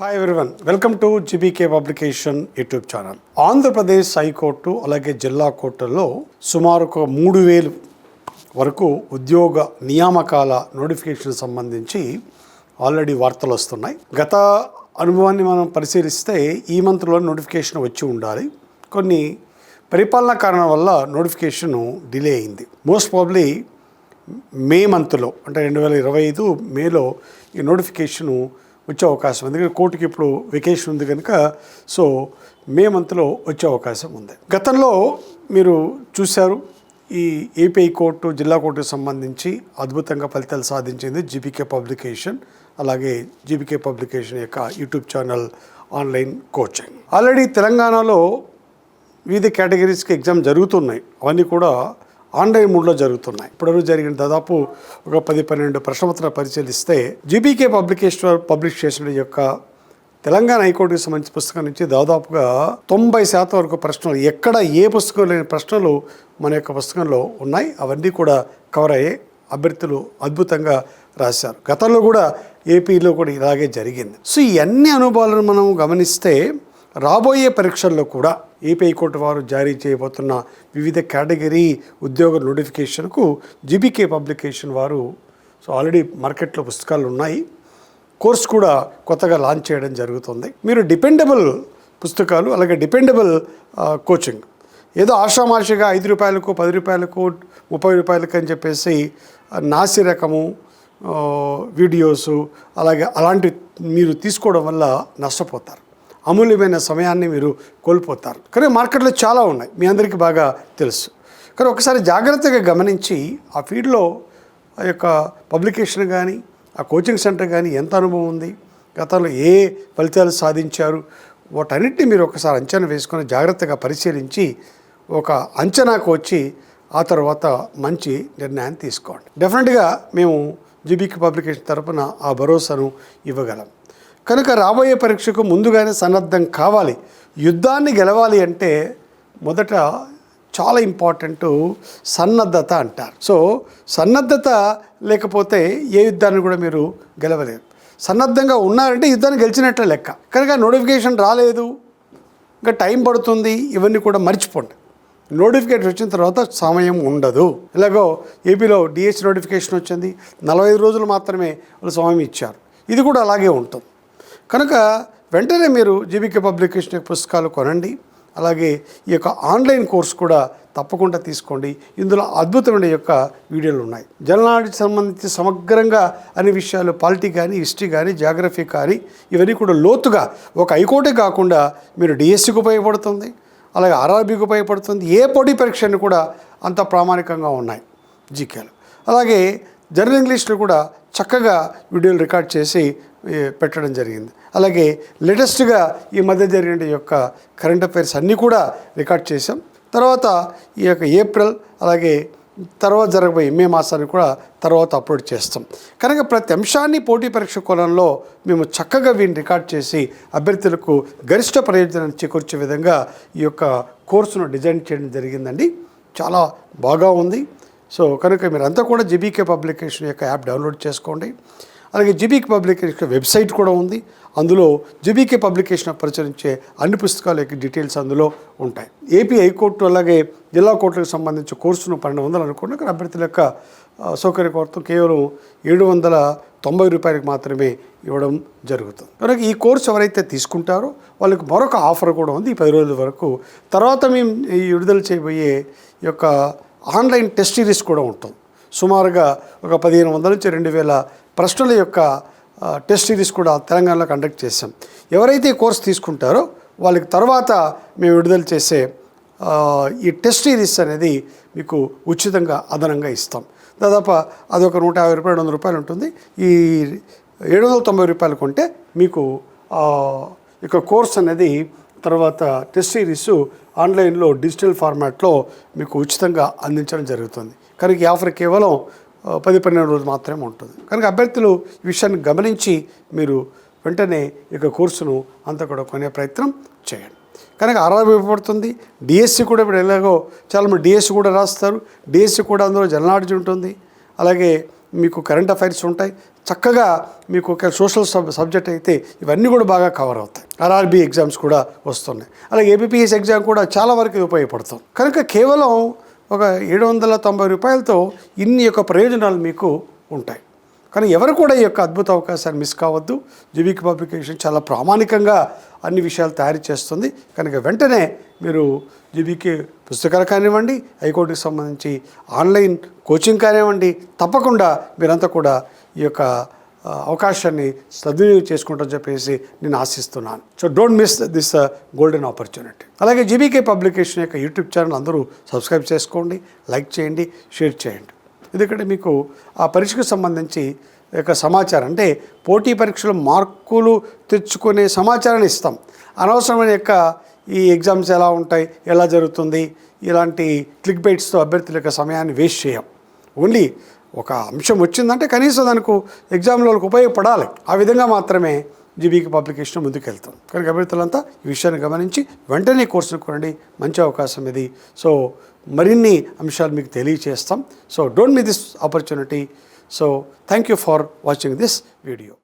Hi everyone welcome to GBK publication YouTube channel Andhra Pradesh high court అలాగే జిల్లా కోర్టుల్లో సుమారు ఒక మూడు వేలు వరకు ఉద్యోగ నియామకాల నోటిఫికేషన్ సంబంధించి ఆల్రెడీ వార్తలు వస్తున్నాయి. గత అనుభవాన్ని మనం పరిశీలిస్తే ఈ మంత్లో నోటిఫికేషన్ వచ్చి ఉండాలి. కొన్ని పరిపాలనా కారణం వల్ల నోటిఫికేషన్ డిలే అయింది. మోస్ట్ ప్రాబ్లీ మే మంత్లో అంటే రెండు వేల ఇరవై ఐదు మేలో ఈ నోటిఫికేషను వచ్చే అవకాశం ఉంది. కోర్టుకి ఇప్పుడు వెకేషన్ ఉంది కనుక సో మే మంత్లో వచ్చే అవకాశం ఉంది. గతంలో మీరు చూశారు ఈ ఏపీ కోర్టు జిల్లా కోర్టుకు సంబంధించి అద్భుతంగా ఫలితాలు సాధించింది జీపీకే పబ్లికేషన్ అలాగే జీపీకే పబ్లికేషన్ యొక్క YouTube channel online coaching. Already తెలంగాణలో వివిధ కేటగిరీస్కి ఎగ్జామ్ జరుగుతున్నాయి. అవన్నీ కూడా ఆన్లైన్ మూడ్లో జరుగుతున్నాయి. ఇప్పటివరకు జరిగిన దాదాపు ఒక పది పన్నెండు ప్రశ్నపత్ర పరిశీలిస్తే జీబీకే పబ్లికేషన్ పబ్లిష్ చేసిన యొక్క తెలంగాణ హైకోర్టుకి సంబంధించిన పుస్తకం నుంచి దాదాపుగా తొంభై శాతం వరకు ప్రశ్నలు ఎక్కడ ఏ పుస్తకం లేని ప్రశ్నలు మన యొక్క పుస్తకంలో ఉన్నాయి. అవన్నీ కూడా కవర్ అయ్యే అభ్యర్థులు అద్భుతంగా రాశారు. గతంలో కూడా ఏపీలో కూడా ఇలాగే జరిగింది. సో ఈ అన్ని అనుభవాలను మనం గమనిస్తే రాబోయే పరీక్షల్లో కూడా ఏపీ హైకోర్టు వారు జారీ చేయబోతున్న వివిధ కేటగిరీ ఉద్యోగ నోటిఫికేషన్కు జీబీకే పబ్లికేషన్ వారు సో ఆల్రెడీ మార్కెట్లో పుస్తకాలు ఉన్నాయి. కోర్స్ కూడా కొత్తగా లాంచ్ చేయడం జరుగుతుంది. మీరు డిపెండబుల్ పుస్తకాలు అలాగే డిపెండబుల్ కోచింగ్ ఏదో ఆషామాషిగా ఐదు రూపాయలకు పది రూపాయలకు ముప్పై రూపాయలకు అని చెప్పేసి నాసి రకము వీడియోసు అలాగే అలాంటి మీరు తీసుకోవడం వల్ల నష్టపోతారు. అమూల్యమైన సమయాన్ని మీరు కోల్పోతారు. కానీ మార్కెట్లో చాలా ఉన్నాయి. మీ అందరికీ బాగా తెలుసు. కానీ ఒకసారి జాగ్రత్తగా గమనించి ఆ ఫీల్డ్లో ఆ యొక్క పబ్లికేషన్ కానీ ఆ కోచింగ్ సెంటర్ కానీ ఎంత అనుభవం ఉంది గతంలో ఏ ఫలితాలు సాధించారు వాటన్నిటిని మీరు ఒకసారి అంచనా వేసుకొని జాగ్రత్తగా పరిశీలించి ఒక అంచనాకు వచ్చి ఆ తర్వాత మంచి నిర్ణయాన్ని తీసుకోండి. డెఫినెట్గా మేము జీబీకి పబ్లికేషన్ తరపున ఆ భరోసాను ఇవ్వగలం. కనుక రాబోయే పరీక్షకు ముందుగానే సన్నద్ధం కావాలి. యుద్ధాన్ని గెలవాలి అంటే మొదట చాలా ఇంపార్టెంట్ సన్నద్ధత అంటారు. సో సన్నద్ధత లేకపోతే ఏ యుద్ధాన్ని కూడా మీరు గెలవలేరు. సన్నద్ధంగా ఉన్నారంటే యుద్ధాన్ని గెలిచినట్లే లెక్క. కనుక నోటిఫికేషన్ రాలేదు ఇంకా టైం పడుతుంది ఇవన్నీ కూడా మర్చిపోండి. నోటిఫికేషన్ వచ్చిన తర్వాత సమయం ఉండదు. ఇలాగో ఏపీలో డిఎస్ నోటిఫికేషన్ వచ్చింది. నలభై ఐదు రోజులు మాత్రమే వాళ్ళు సమయం ఇచ్చారు. ఇది కూడా అలాగే ఉంటుంది. కనుక వెంటనే మీరు జీబీకే పబ్లికేషన్ యొక్క పుస్తకాలు కొనండి. అలాగే ఈ యొక్క ఆన్లైన్ కోర్స్ కూడా తప్పకుండా తీసుకోండి. ఇందులో అద్భుతమైన యొక్క వీడియోలు ఉన్నాయి. జననాడికి సంబంధించి సమగ్రంగా అన్ని విషయాలు పాలిటీ కానీ హిస్టరీ కానీ జాగ్రఫీ కానీ ఇవన్నీ కూడా లోతుగా ఒక హైకోర్టే కాకుండా మీరు డిఎస్సికి ఉపయోగపడుతుంది. అలాగే ఆర్ఆర్బీకి ఉపయోగపడుతుంది. ఏ పోటీ పరీక్షను కూడా అంత ప్రామాణికంగా ఉన్నాయి జీకేలు. అలాగే జనరల్ ఇంగ్లీష్లో కూడా చక్కగా వీడియోలు రికార్డ్ చేసి పెట్టడం జరిగింది. అలాగే లేటెస్ట్గా ఈ మధ్య జరిగిన యొక్క కరెంట్ అఫైర్స్ అన్నీ కూడా రికార్డ్ చేశాం. తర్వాత ఈ యొక్క ఏప్రిల్ అలాగే తర్వాత జరగబోయే మే మాసాన్ని కూడా తర్వాత అప్లోడ్ చేస్తాం. కనుక ప్రతి అంశాన్ని పోటీ పరీక్ష కోణంలో మేము చక్కగా వీటిని రికార్డ్ చేసి అభ్యర్థులకు గరిష్ట ప్రయోజనాన్ని చేకూర్చే విధంగా ఈ యొక్క కోర్సును డిజైన్ చేయడం జరిగిందండి. చాలా బాగా ఉంది. సో కనుక మీరంతా కూడా జీబీకే పబ్లికేషన్ యొక్క యాప్ డౌన్లోడ్ చేసుకోండి. అలాగే జీబీకే పబ్లికేషన్ వెబ్సైట్ కూడా ఉంది. అందులో జీబీకే పబ్లికేషన్ ప్రచురించే అన్ని పుస్తకాల యొక్క డీటెయిల్స్ అందులో ఉంటాయి. ఏపీ హైకోర్టు అలాగే జిల్లా కోర్టులకు సంబంధించి కోర్సును పన్నెండు వందలు అనుకున్న అభ్యర్థుల యొక్క సౌకర్య కొరత కేవలం ఏడు వందల తొంభై రూపాయలకు మాత్రమే ఇవ్వడం జరుగుతుంది. కనుక ఈ కోర్సు ఎవరైతే తీసుకుంటారో వాళ్ళకి మరొక ఆఫర్ కూడా ఉంది ఈ పది రోజుల వరకు. తర్వాత మేము ఈ విడుదల చేయబోయే ఈ యొక్క ఆన్లైన్ టెస్ట్ సిరీస్ కూడా ఉంటుంది. సుమారుగా ఒక పదిహేను వందల నుంచి రెండు వేల ప్రశ్నల యొక్క టెస్ట్ సిరీస్ కూడా తెలంగాణలో కండక్ట్ చేశాం. ఎవరైతే ఈ కోర్స్ తీసుకుంటారో వాళ్ళకి తర్వాత మేము విడుదల చేసే ఈ టెస్ట్ సిరీస్ అనేది మీకు ఉచితంగా అదనంగా ఇస్తాం. దాదాపు అదొక నూట యాభై రూపాయలు రెండు వందల రూపాయలు ఉంటుంది. ఈ ఏడు వందల తొంభై రూపాయలు కొంటే మీకు ఇక కోర్స్ అనేది తర్వాత టెస్ట్ సిరీస్ ఆన్లైన్లో డిజిటల్ ఫార్మాట్లో మీకు ఉచితంగా అందించడం జరుగుతుంది. కనుక ఈ ఆఫర్ కేవలం పది పన్నెండు రోజులు మాత్రమే ఉంటుంది. కనుక అభ్యర్థులు ఈ విషయాన్ని గమనించి మీరు వెంటనే ఈ కోర్సును అంతా కూడా కొనే ప్రయత్నం చేయండి. కనుక ఆర్ఆర్బీ ఉపయోగపడుతుంది డిఎస్సి కూడా ఇప్పుడు ఎలాగో చాలామంది డిఎస్సి కూడా రాస్తారు. డిఎస్సి కూడా అందులో జననాలజీ ఉంటుంది. అలాగే మీకు కరెంట్ అఫైర్స్ ఉంటాయి. చక్కగా మీకు ఒక సోషల్ సబ్ సబ్జెక్ట్ అయితే ఇవన్నీ కూడా బాగా కవర్ అవుతాయి. ఆర్ఆర్బి ఎగ్జామ్స్ కూడా వస్తున్నాయి. అలాగే ఏబిపిఎస్ ఎగ్జామ్ కూడా చాలా వరకు ఉపయోగపడుతుంది. కనుక కేవలం ఒక ఏడు వందల తొంభై రూపాయలతో ఇన్ని యొక్క ప్రయోజనాలు మీకు ఉంటాయి. కానీ ఎవరు కూడా ఈ యొక్క అద్భుత అవకాశాన్ని మిస్ కావద్దు. జీవిక పబ్లికేషన్ చాలా ప్రామాణికంగా అన్ని విషయాలు తయారు చేస్తుంది. కనుక వెంటనే మీరు జీబీకి పుస్తకాలు కానివ్వండి హైకోర్టుకి సంబంధించి ఆన్లైన్ కోచింగ్ కానివ్వండి తప్పకుండా మీరంతా కూడా ఈ యొక్క అవకాశాన్ని సద్వినియోగం చేసుకుంటారని చెప్పేసి నేను ఆశిస్తున్నాను. So don't miss this golden opportunity అలాగే జీబీకే పబ్లికేషన్ యొక్క యూట్యూబ్ ఛానల్ అందరూ సబ్స్క్రైబ్ చేసుకోండి లైక్ చేయండి షేర్ చేయండి. ఎందుకంటే మీకు ఆ పరీక్షకు సంబంధించి యొక్క సమాచారం అంటే పోటీ పరీక్షలు మార్కులు తెచ్చుకునే సమాచారాన్ని ఇస్తాం. అనవసరమైన యొక్క ఈ ఎగ్జామ్స్ ఎలా ఉంటాయి ఎలా జరుగుతుంది ఇలాంటి క్లిక్ బైట్స్తో అభ్యర్థుల యొక్క సమయాన్ని వేస్ట్ చేయం. ఓన్లీ ఒక అంశం వచ్చిందంటే కనీసం దానికి ఎగ్జామ్లో వాళ్ళకి ఉపయోగపడాలి. ఆ విధంగా మాత్రమే జీబీకి పబ్లికేషన్ ముందుకెళ్తాం. కనుక అభ్యర్థులంతా ఈ విషయాన్ని గమనించి వెంటనే కోర్సును కొనండి. మంచి అవకాశం ఇది. సో మరిన్ని అంశాలు మీకు తెలియచేస్తాం. So don't miss this opportunity so thank you for watching this video